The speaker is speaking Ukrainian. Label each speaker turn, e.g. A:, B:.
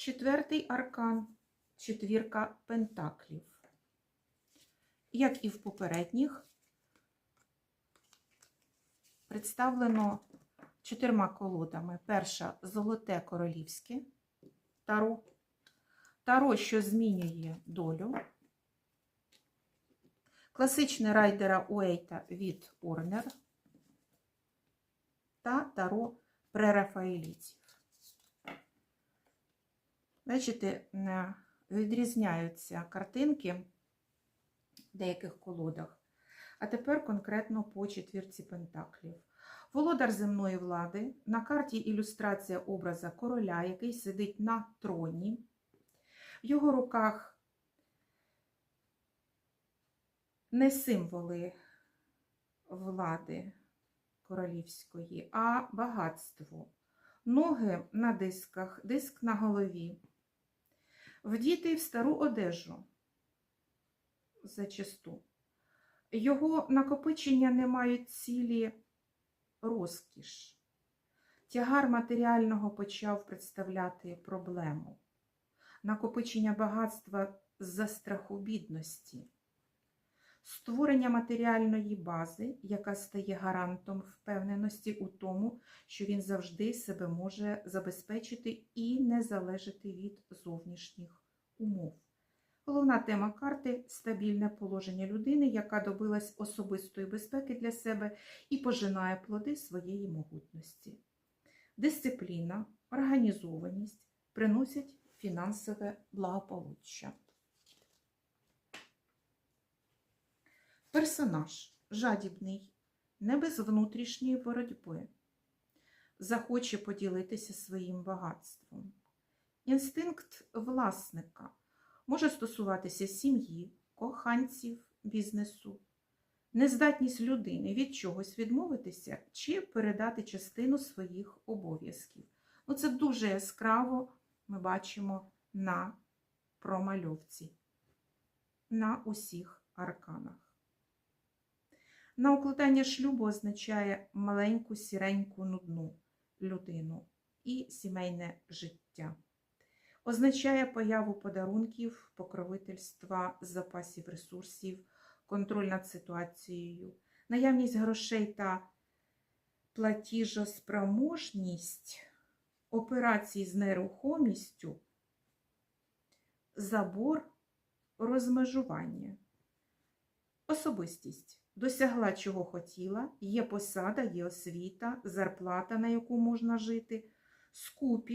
A: Четвертий аркан четвірка пентаклів. Як і в попередніх, представлено чотирма колодами. Перша золоте королівське таро. Таро, що змінює долю. Класичне райдера Уейта від Орнер та таро прерафаелітів. Бачите, е, відрізняються картинки в деяких колодах. А тепер конкретно по четвірці пентаклів. Володар земної влади. На карті ілюстрація образа короля, який сидить на троні. В його руках не символи влади королівської, а багатство. Ноги на дисках, диск на голові. Вдітий в стару одежу зачасту. Його накопичення не мають цілі розкіш. Тягар матеріального почав представляти проблему. Накопичення багатства з-за страху бідності. Створення матеріальної бази, яка стає гарантом впевненості у тому, що він завжди себе може забезпечити і не залежати від зовнішніх умов. Головна тема карти стабільне положення людини, яка добилась особистої безпеки для себе і пожинає плоди своєї могутності. Дисципліна, організованість приносять фінансове благополуччя. Персонаж жадібний, не без внутрішньої боротьби, захоче поділитися своїм багатством. Інстинкт власника може стосуватися сім'ї, коханців, бізнесу, нездатність людини від чогось відмовитися чи передати частину своїх обов'язків. Ну, це дуже яскраво ми бачимо на промальовці, на усіх арканах. На укладання шлюбу означає маленьку сіреньку нудну людину і сімейне життя. Означає появу подарунків, покровительства, запасів ресурсів, контроль над ситуацією, наявність грошей та платіжоспроможність, операції з нерухомістю, забор, розмежування. Особистість досягла чого хотіла, є посада, є освіта, зарплата, на яку можна жити, скупі.